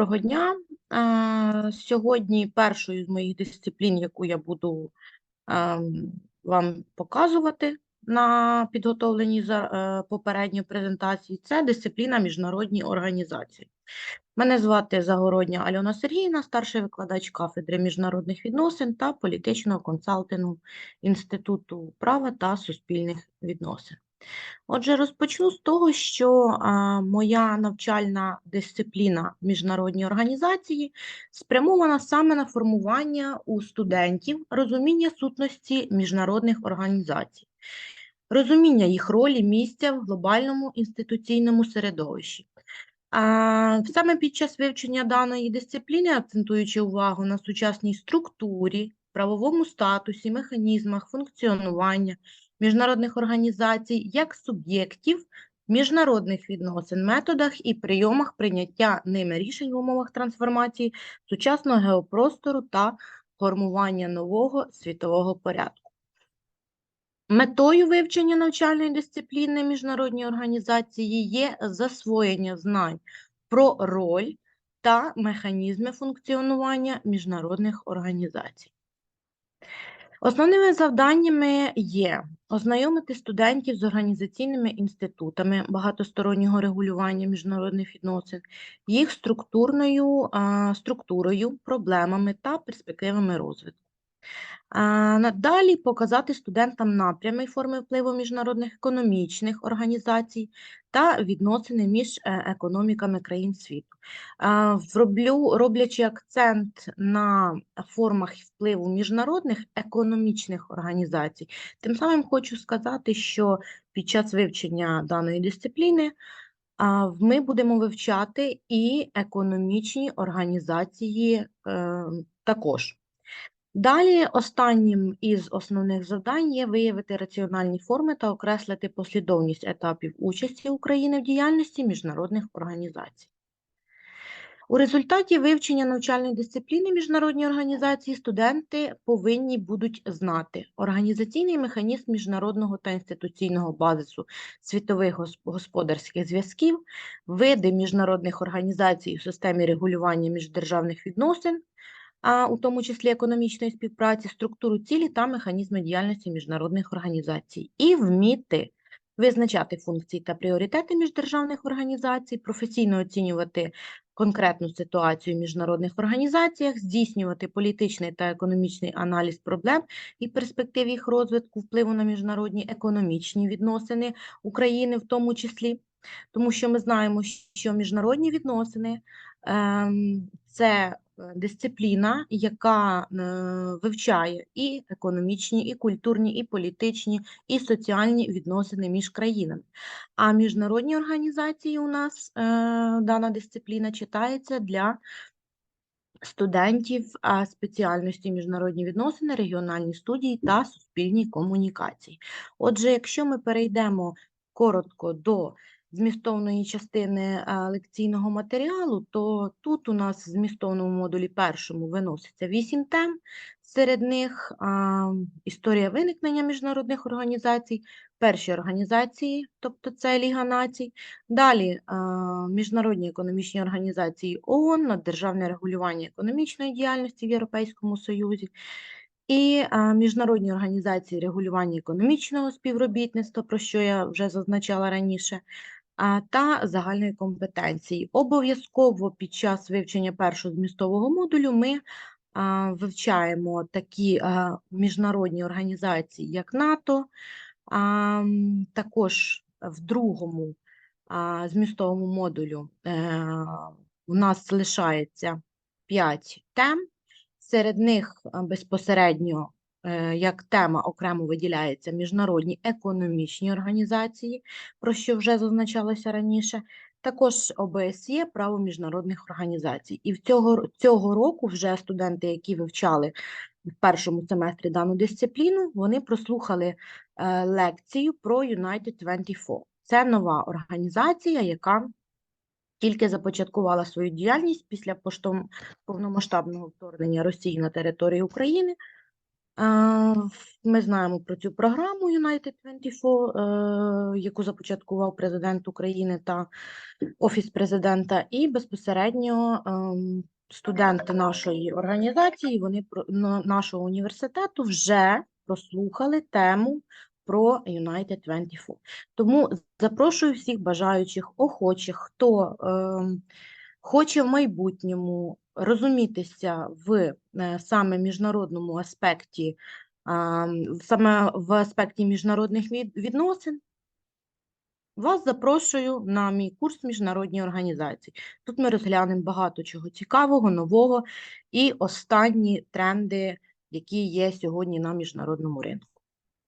Доброго дня. Сьогодні першою з моїх дисциплін, яку я буду вам показувати на підготовленій за е, попередньої презентації, це дисципліна міжнародні організації. Мене звати Загородня Альона Сергіївна, старший викладач кафедри міжнародних відносин та політичного консалтингу Інституту права та суспільних відносин. Отже, розпочну з того, що моя навчальна дисципліна міжнародні організації спрямована саме на формування у студентів розуміння сутності міжнародних організацій, розуміння їх ролі, місця в глобальному інституційному середовищі. Саме під час вивчення даної дисципліни, акцентуючи увагу на сучасній структурі, правовому статусі, механізмах функціонування міжнародних організацій як суб'єктів міжнародних відносин, методах і прийомах прийняття ними рішень в умовах трансформації сучасного геопростору та формування нового світового порядку. Метою вивчення навчальної дисципліни міжнародні організації є засвоєння знань про роль та механізми функціонування міжнародних організацій. Основними завданнями є ознайомити студентів з організаційними інститутами багатостороннього регулювання міжнародних відносин, їх структурною структурою, проблемами та перспективами розвитку. Надалі показати студентам напрями форми впливу міжнародних економічних організацій та відносини між е, економіками країн світу. Вроблю, роблячи акцент на формах впливу міжнародних економічних організацій, тим самим хочу сказати, що під час вивчення даної дисципліни ми будемо вивчати і економічні організації е, також. Далі останнім із основних завдань є виявити раціональні форми та окреслити послідовність етапів участі України в діяльності міжнародних організацій. У результаті вивчення навчальної дисципліни міжнародні організації студенти повинні будуть знати організаційний механізм міжнародного та інституційного базису світових господарських зв'язків, види міжнародних організацій у системі регулювання міждержавних відносин, а у тому числі економічної співпраці, структуру цілі та механізми діяльності міжнародних організацій, і вміти визначати функції та пріоритети міждержавних організацій, професійно оцінювати конкретну ситуацію в міжнародних організаціях, здійснювати політичний та економічний аналіз проблем і перспектив їх розвитку, впливу на міжнародні економічні відносини України, в тому числі, тому що ми знаємо, що міжнародні відносини ем, це Е, дисципліна, яка е, вивчає і економічні, і культурні, і політичні, і соціальні відносини між країнами. А міжнародні організації у нас е, дана дисципліна читається для студентів спеціальності міжнародні відносини, регіональні студії та суспільні комунікації. Отже, якщо ми перейдемо коротко до змістовної частини лекційного матеріалу, то тут у нас в змістовному модулі першому виноситься вісім тем, серед них а, історія виникнення міжнародних організацій, перші організації, тобто це Ліга націй, далі а, міжнародні економічні організації ООН, наддержавне регулювання економічної діяльності в Європейському Союзі. І міжнародні організації регулювання економічного співробітництва, про що я вже зазначала раніше, та загальної компетенції. Обов'язково під час вивчення першого змістового модулю ми вивчаємо такі міжнародні організації, як НАТО, також в другому змістовому модулю е, у нас лишається 5 тем, серед них безпосередньо як тема окремо виділяється міжнародні економічні організації, про що вже зазначалося раніше. Також ОБСЄ право міжнародних організацій. І в цього цього року вже студенти, які вивчали в першому семестрі дану дисципліну, вони прослухали е, лекцію про United 24. Це нова організація, яка тільки започаткувала свою діяльність після повномасштабного вторгнення Росії на територію України Е, Ми знаємо про цю програму United 24, е, яку започаткував президент України та Офіс президента, і безпосередньо ем, студенти нашої організації, вони нашого університету вже прослухали тему про United 24. Тому запрошую всіх бажаючих, охочих, хто ем, хоче в майбутньому розумітися в е, саме міжнародному аспекті, саме в аспекті міжнародних відносин, вас запрошую на мій курс міжнародні організації. Тут ми розглянемо багато чого цікавого, нового і останні тренди, які є сьогодні на міжнародному ринку.